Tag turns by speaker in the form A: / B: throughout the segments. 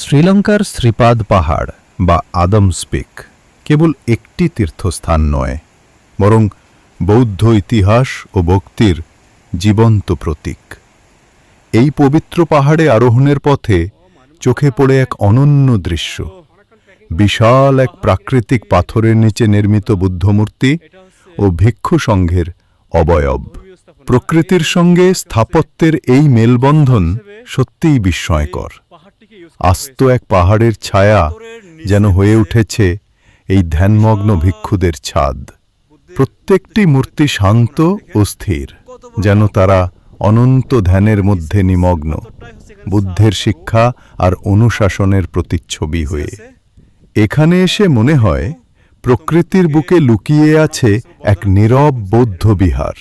A: শ্রীলঙ্কার শ্রীপাদ পাহাড় বা আদমস পিক কেবল একটি তীর্থস্থান নয়, বরং বৌদ্ধ ইতিহাস ও ভক্তির জীবন্ত প্রতীক। এই পবিত্র পাহাড়ে আরোহণের পথে চোখে পড়ে এক অনন্য দৃশ্য। বিশাল এক প্রাকৃতিক পাথরের নিচে নির্মিত বুদ্ধমূর্তি ও ভিক্ষু সংঘের অবয়ব। প্রকৃতির সঙ্গে স্থাপত্যের এই মেলবন্ধন সত্যিই বিস্ময়কর। আস্ত এক পাহাড়ের ছায়া যেন হয়ে উঠেছে এই ধ্যানমগ্ন ভিক্ষুদের ছাদ। প্রত্যেকটি মূর্তি শান্ত ও স্থির যেন তারা অনন্ত ধ্যানের মধ্যে নিমগ্ন। বুদ্ধের শিক্ষা আর অনুশাসনের প্রতিচ্ছবি হয়ে। এখানে এসে মনে হয় প্রকৃতির বুকে লুকিয়ে আছে এক নীরব বৌদ্ধ বিহার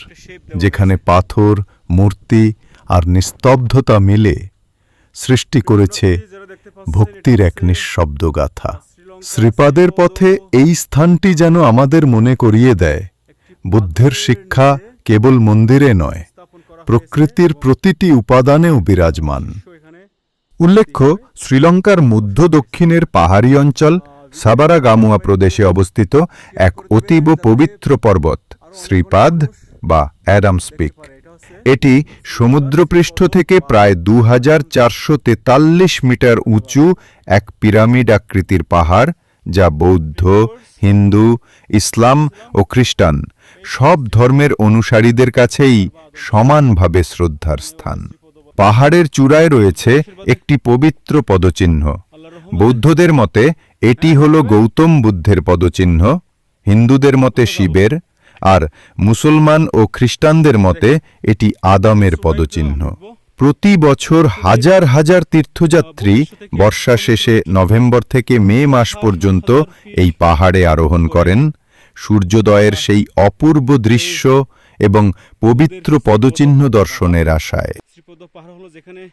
A: যেখানে পাথর মূর্তি আর নিস্তব্ধতা মিলে সৃষ্টি করেছে ভক্তির এক নিঃশব্দ গাথা। শ্রীপাদের পথে এই স্থানটি যেন আমাদের মনে করিয়ে দেয়। বুদ্ধের শিক্ষা কেবল মন্দিরে নয়, প্রকৃতির প্রতিটি উপাদানেও বিরাজমান। উল্লেখ্য, শ্রীলঙ্কার মধ্য দক্ষিণের পাহাড়ি অঞ্চল সাবারাগামুয়া প্রদেশে অবস্থিত এক অতীব পবিত্র পর্বত, শ্রীপাদ বা অ্যাডামস পিক। এটি সমুদ্রপৃষ্ঠ থেকে প্রায় দু হাজার চারশো তেতাল্লিশ মিটার উঁচু এক পিরামিড আকৃতির পাহাড়, যা বৌদ্ধ, হিন্দু, ইসলাম ও খ্রিস্টান সব ধর্মের অনুসারীদের কাছেই সমানভাবে শ্রদ্ধার স্থান। পাহাড়ের চূড়ায় রয়েছে একটি পবিত্র পদচিহ্ন। বৌদ্ধদের মতে এটি হল গৌতম বুদ্ধের পদচিহ্ন, হিন্দুদের মতে শিবের আর মুসলমান ও খ্রিস্টানদের মতে এটি আদমের পদচিহ্ন। প্রতি বছর হাজার হাজার তীর্থযাত্রী বর্ষা শেষে নভেম্বর থেকে মে মাস পর্যন্ত এই পাহাড়ে আরোহণ করেন। সূর্যোদয়ের সেই অপূর্ব দৃশ্য এবং পবিত্র পদচিহ্ন দর্শনের আশায়।
B: পাহাড় হলো যেখানে